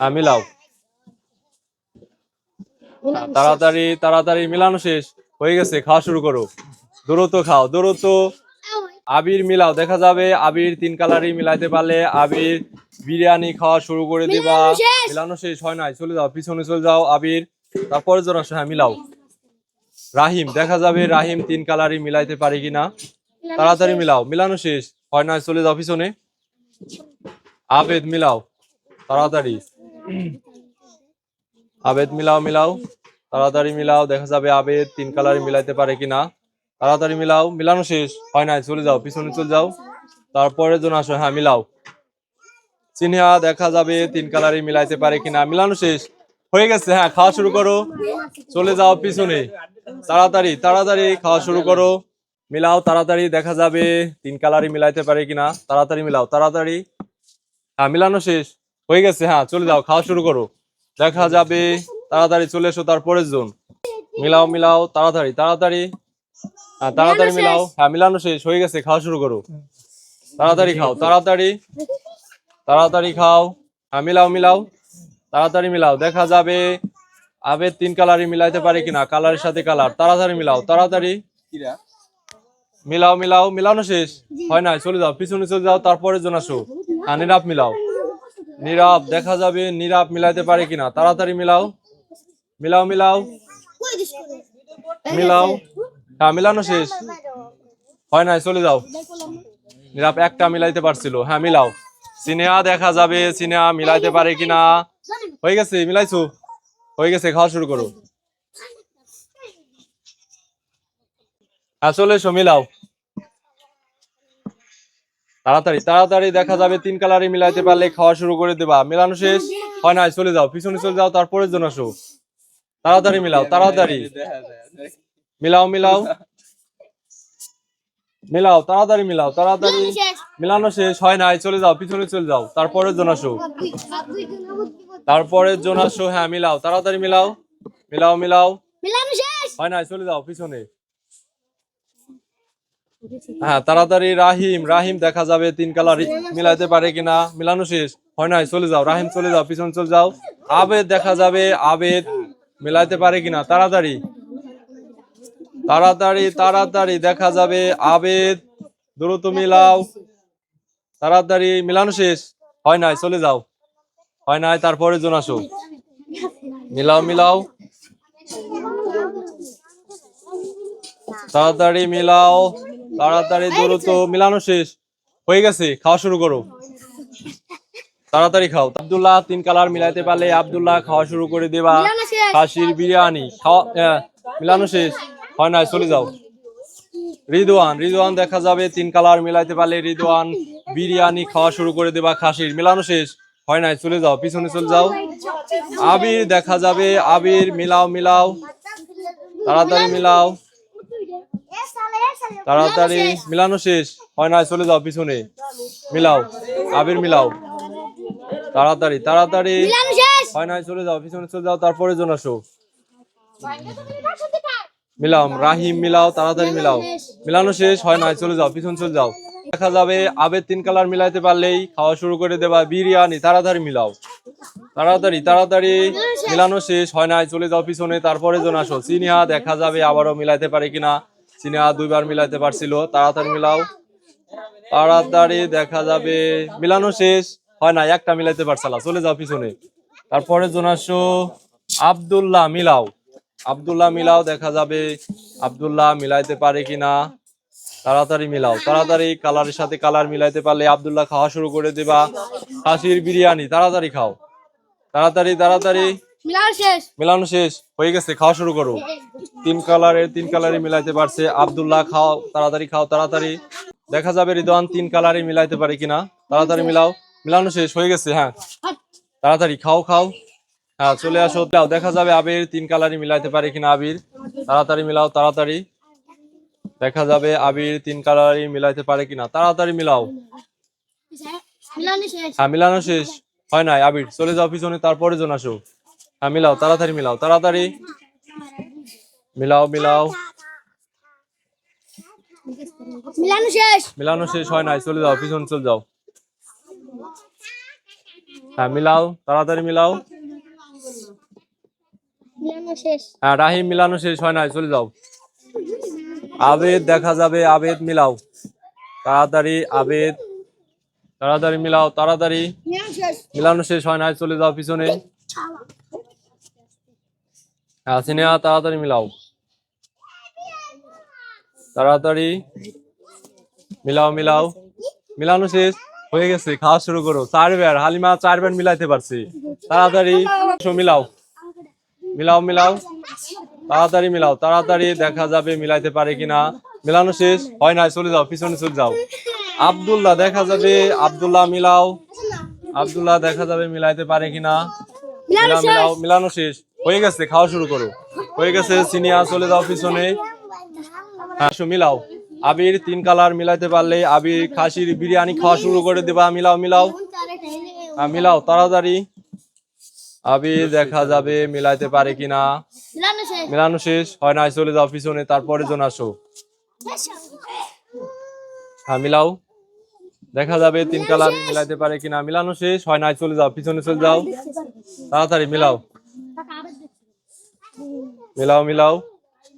মিলাও তাড়াতাড়ি তাড়াতাড়ি মিলানো শেষ। হয়ে গেছে খাওয়া শুরু করো। দ্রুত খাও দ্রুত। আবির মিলাও দেখা যাবে আবির তিন কালারই মিলাইতে পারলে। আবির বিরিয়ানি খাওয়া শুরু করে দিবা। মিলানো শেষ। হয় নাই চলে যাও পিছনে চলে যাও আবির। তারপরে জন হ্যাঁ মিলাও। রাহিম দেখা যাবে রাহিম তিন কালারই মিলাইতে পারে কিনা। তাড়াতাড়ি মিলাও মিলানো শেষ হয় না চলে যাও পিছনে। আবেদ মিলাও তাড়াতাড়ি। আবেদ মিলাও মিলাও। তাড়াতাড়ি মিলাও, দেখা যাবে আবেদ তিন কালারই মিলাইতে পারে কিনা। তাড়াতাড়ি মিলাও, মিলানো শেষ, হয় নাই, চলে যাও, পিছনে চলে যাও। তারপরে জন আসো হ্যাঁ মিলাও। চিনিয়া দেখা যাবে তিন কালারই মিলাইতে পারে কিনা, মিলানো শেষ। হয়ে গেছে হ্যাঁ খাওয়া শুরু করো। চলে যাও পিছনে। তাড়াতাড়ি তাড়াতাড়ি খাওয়া শুরু করো। মিলাও, তাড়াতাড়ি, দেখা যাবে তিন কালারই মিলাইতে পারে কিনা। তাড়াতাড়ি মিলাও, তাড়াতাড়ি। হ্যাঁ মিলানো শেষ। হয়ে গেছে হ্যাঁ চলে যাও খাওয়া শুরু করো। দেখা যাবে তাড়াতাড়ি চলে এসো তারপরের জন। মিলাও মিলাও তাড়াতাড়ি তাড়াতাড়ি। হ্যাঁ তাড়াতাড়ি মিলাও। হ্যাঁ মিলানো শেষ হয়ে গেছে খাওয়া শুরু করো। তাড়াতাড়ি খাও তাড়াতাড়ি। তাড়াতাড়ি খাও। হ্যাঁ মিলাও মিলাও। তাড়াতাড়ি মিলাও দেখা যাবে। আবের তিন কালারই মিলাইতে পারে কিনা কালারের সাথে কালার তাড়াতাড়ি মিলাও তাড়াতাড়ি। মিলাও মিলাও মিলানো শেষ। হয় না চলে যাও পিছনে চলে যাও তারপরে জন আসো। হ্যাঁ নীরব মিলাও। নীরব, দেখা যাবে নীরব মিলাইতে পারে কিনা। তাড়াতাড়ি মিলাও। মিলাও মিলাও। মিলাও। হ্যাঁ মিলানো শেষ। হয় নাই, চলে যাও। নীরব একটা মিলাইতে পারছিল। হ্যাঁ মিলাও। সিনেহা, দেখা যাবে সিনেহা মিলাইতে পারে কিনা। হয়ে গেছে, মিলাইছো? হয়ে গেছে, খাওয়া শুরু করো। হ্যাঁ চলে এসো, মিলাও। তাড়াতাড়ি তাড়াতাড়ি দেখা যাবে তিন কালারই মিলাইতে পারলে খাওয়া শুরু করে দেবা। মেলানো শেষ? হয় নাই চলে যাও পিছনে চলে যাও তারপরের জন্য আসো। তাড়াতাড়ি মিলাও তাড়াতাড়ি। মিলাও মিলাও। মিলাও তাড়াতাড়ি মিলাও তাড়াতাড়ি। মিলানো শেষ হয় নাই চলে যাও পিছনে চলে যাও তারপরের জন্য আসো। তারপরের জন্য আসো হ্যাঁ মিলাও তাড়াতাড়ি মিলাও। মিলাও মিলাও। মিলানো শেষ। হয় নাই চলে যাও পিছনে। হ্যাঁ তাড়াতাড়ি রাহিম রাহিম দেখা যাবে, তিন কালার মিলাইতে পারে কিনা? মিলানো শেষ। হয় নাই, চলে যাও, রাহিম চলে যাও, পিছনে চলে যাও। আবেদ দেখা যাবে, আবেদ মিলাইতে পারে কিনা? তাড়াতাড়ি। তাড়াতাড়ি তাড়াতাড়ি দেখা যাবে, আবেদ, দ্রুত মিলাও। তাড়াতাড়ি, মিলানো শেষ। হয় নাই, চলে যাও। হয় নাই, তারপরে জন আসো। মিলাও মিলাও। তাড়াতাড়ি মিলাও। তাড়াতাড়ি দ্রুত মিলানো শেষ। হয়ে গেছে খাওয়া শুরু করো। তাড়াতাড়ি খাও। আব্দুল্লাহ তিন কালার মিলাইতে পারলে আব্দুল্লাহ খাওয়া শুরু করে দেবা। খাসির বিরিয়ানি। খাওয়া মিলানো শেষ। হয় না চলে যাও। রিদওয়ান রিদওয়ান দেখা যাবে। তিন কালার মিলাইতে পারলে রিদওয়ান বিরিয়ানি খাওয়া শুরু করে দেবা খাসির। মিলানো শেষ। হয় নাই চলে যাও। পিছনে চলে যাও। আবির দেখা যাবে। আবির মিলাও মিলাও। তাড়াতাড়ি মিলাও। তাড়াতাড়ি মিলানো শেষ। হয় না চলে যাও পিছনে। মিলাও আবির মিলাও। তাড়াতাড়ি তাড়াতাড়ি। হয় না চলে যাও পিছনে চলে যাও তারপরে জন আসো। মিলাও রাহিম মিলাও তাড়াতাড়ি মিলাও। মিলানো শেষ হয় না চলে যাও পিছন চলে যাও। দেখা যাবে আবের তিন কালার মিলাইতে পারলেই খাওয়া শুরু করে দেবা বিরিয়ানি তাড়াতাড়ি মিলাও। তাড়াতাড়ি তাড়াতাড়ি মিলানো শেষ। হয় নাই চলে যাও পিছনে তারপরে জন আসো। সিনিয়া দেখা যাবে আবারও মিলাইতে পারে কিনা। সিনিয়া দুইবার মিলাইতে পারছিল। তাড়াতাড়ি মিলাও। তাড়াতাড়ি দেখা যাবে। মিলানো শেষ। হয় না একটা মিলাইতে পারছালা চলে যাও পিছনে। তারপরে জন আসো আব্দুল্লাহ মিলাও। আব্দুল্লাহ মিলাও দেখা যাবে। আব্দুল্লাহ মিলাইতে পারে কিনা তাড়াতাড়ি মিলাও। তাড়াতাড়ি কালারের সাথে কালার মিলাইতে পারলে আবদুল্লাহ খাওয়া শুরু করে দেবা। খাসির বিরিয়ানি, তাড়াতাড়ি খাও। তাড়াতাড়ি তাড়াতাড়ি। মিলানো শেষ। মিলানো শেষ। হয়ে গেছে খাওয়া শুরু করো। তিন কালারের তিন কালারই মিলাইতে পারছে। আব্দুল্লাহ খাও তাড়াতাড়ি খাও তাড়াতাড়ি। দেখা যাবে রিদওয়ান তিন কালারই মিলাইতে পারে কিনা। তাড়াতাড়ি মিলাও। মিলানো শেষ হয়ে গেছে হ্যাঁ। তাড়াতাড়ি খাও খাও। হ্যাঁ চলে আসো। দাও দেখা যাবে আবির তিন কালারই মিলাইতে পারে কিনা আবির। তাড়াতাড়ি মিলাও তাড়াতাড়ি। দেখা যাবে আবির তিন কালারই মিলাইতে পারে কিনা। তাড়াতাড়ি মিলাও। মিলানো শেষ। হ্যাঁ মিলানো শেষ। হয় নাই আবির। চলে যাও পিছনে তারপরে জন আসো। হ্যাঁ মিলাও তাড়াতাড়ি মিলাও তাড়াতাড়ি। মিলাও মিলাও। মিলানো শেষ। মিলানো শেষ হয় নাই চলে যাও পিছনে চলে যাও। হ্যাঁ মিলাও তাড়াতাড়ি মিলাও। হ্যাঁ রাহিম মিলানো শেষ হয় নাই চলে যাও। আবেদ দেখা যাবে আবেদ মিলাও। তাড়াতাড়ি আবেদ। তাড়াতাড়ি মিলাও তাড়াতাড়ি। মিলানো শেষ হয় নাই চলে যাও পিছনে। সিনেহা তাড়াতাড়ি মিলাও। তাড়াতাড়ি মিলাও মিলাও। মিলানো শেষ হয়ে গেছে খাওয়া শুরু করো। চারবার হালিমা চারবার মিলাইতে পারছি। তাড়াতাড়ি মিলাও। মিলাও মিলাও। তাড়াতাড়ি মিলাও তাড়াতাড়ি দেখা যাবে মিলাইতে পারে কিনা। মিলানো শেষ হয় না চলে যাও পিছনে চলে যাও। আব্দুল্লাহ দেখা যাবে আব্দুল্লাহ মিলাও। আব্দুল্লাহ দেখা যাবে মিলাইতে পারে কিনা। মিলাও মিলাও মিলানো শেষ। হয়ে গেছে খাওয়া শুরু করো। হয়ে গেছে সিনিয়া চলে যাও পিছনে। হ্যাঁ আসো, মিলাও। আবির তিন কালার মিলাইতে পারলে আবির খাসির বিরিয়ানি খাওয়া শুরু করে দেবা। মিলাও মিলাও। হ্যাঁ মিলাও তাড়াতাড়ি। আবির দেখা যাবে মিলাইতে পারে কিনা। মিলানো মিলানো শেষ হয় না চলে যাও পিছনে তারপরে জন আসো। হ্যাঁ মিলাও। দেখা যাবে তিন কালার মিলাইতে পারে কিনা। মিলানো শেষ হয় না চলে যাও পিছনে চলে যাও। তাড়াতাড়ি মিলাও। মিলাও মিলাও।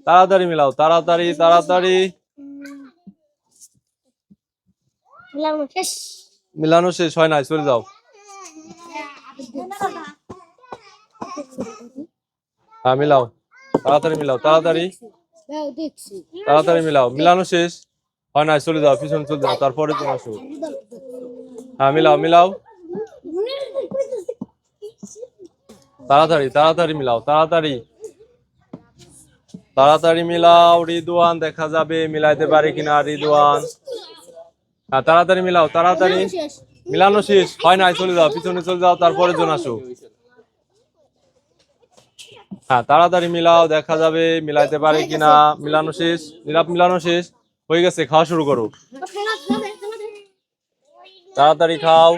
তাড়াতাড়ি মিলাও তাড়াতাড়ি তাড়াতাড়ি। মিলানো শেষ। হয় না চলে যাও। হ্যাঁ মিলাও। তাড়াতাড়ি মিলাও তাড়াতাড়ি। তাড়াতাড়ি মিলাও মিলানো শেষ। হয় না চলে যাও পিছনে চলে যাও তারপরে তুমি আসো। হ্যাঁ মিলাও মিলাও। তাড়াতাড়ি তাড়াতাড়ি মিলাও তাড়াতাড়ি। তাড়াতাড়ি মিলাও রিদওয়ান দেখা যাবে মিলাইতে পারে কিনা রিদওয়ান? হ্যাঁ তাড়াতাড়ি মিলাও তাড়াতাড়ি। মিলানো শেষ। হয় না চলে যাও পিছনে চলে যাও তারপরে জন আসো। হ্যাঁ তাড়াতাড়ি মিলাও দেখা যাবে মিলাইতে পারে কিনা মিলানো শেষ নিরাপ মিলানো শেষ। হয়ে গেছে খাওয়া শুরু করো। তাড়াতাড়ি খাও।